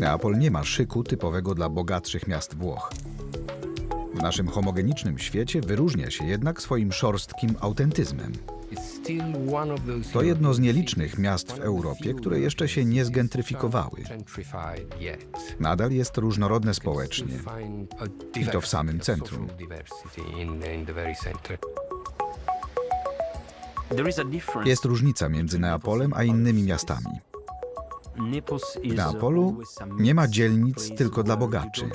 Neapol nie ma szyku typowego dla bogatszych miast Włoch. W naszym homogenicznym świecie wyróżnia się jednak swoim szorstkim autentyzmem. To jedno z nielicznych miast w Europie, które jeszcze się nie zgentryfikowały. Nadal jest różnorodne społecznie i to w samym centrum. Jest różnica między Neapolem a innymi miastami. W Neapolu nie ma dzielnic tylko dla bogaczy.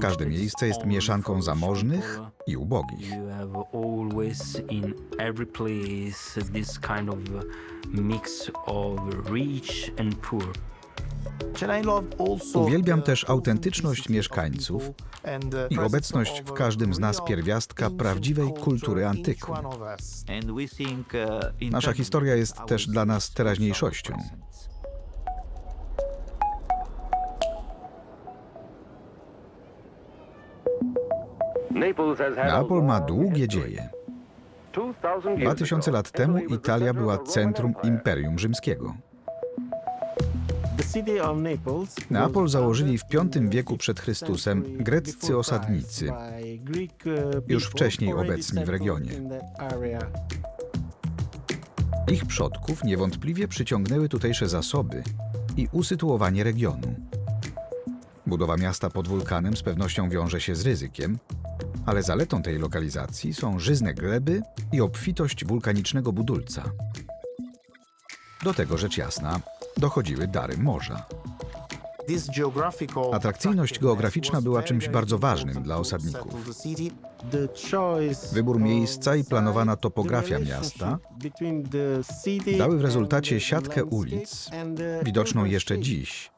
Każde miejsce jest mieszanką zamożnych i ubogich. Uwielbiam też autentyczność mieszkańców i obecność w każdym z nas pierwiastka prawdziwej kultury antyku. Nasza historia jest też dla nas teraźniejszością. Neapol ma długie dzieje. 2000 lat temu Italia była centrum Imperium Rzymskiego. Neapol założyli w V wieku przed Chrystusem greccy osadnicy, już wcześniej obecni w regionie. Ich przodków niewątpliwie przyciągnęły tutejsze zasoby i usytuowanie regionu. Budowa miasta pod wulkanem z pewnością wiąże się z ryzykiem, ale zaletą tej lokalizacji są żyzne gleby i obfitość wulkanicznego budulca. Do tego rzecz jasna dochodziły dary morza. Atrakcyjność geograficzna była czymś bardzo ważnym dla osadników. Wybór miejsca i planowana topografia miasta dały w rezultacie siatkę ulic, widoczną jeszcze dziś,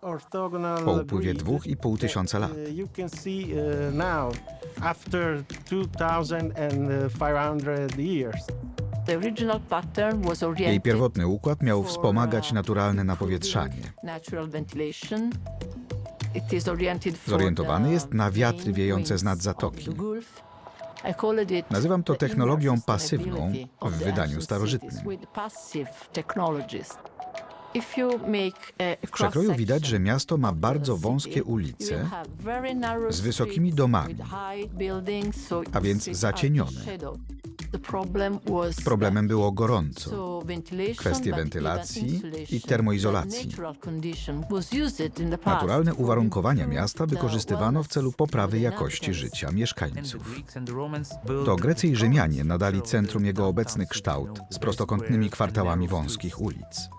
po upływie dwóch i pół tysiąca lat. Jej pierwotny układ miał wspomagać naturalne napowietrzanie. Zorientowany jest na wiatry wiejące z nad zatoki. Nazywam to technologią pasywną w wydaniu starożytnym. W przekroju widać, że miasto ma bardzo wąskie ulice z wysokimi domami, a więc zacienione. Problemem było gorąco. kwestie wentylacji i termoizolacji. termoizolacji. Naturalne uwarunkowania miasta wykorzystywano w celu poprawy jakości życia mieszkańców. To Grecy i Rzymianie nadali centrum jego obecny kształt z prostokątnymi kwartałami wąskich ulic.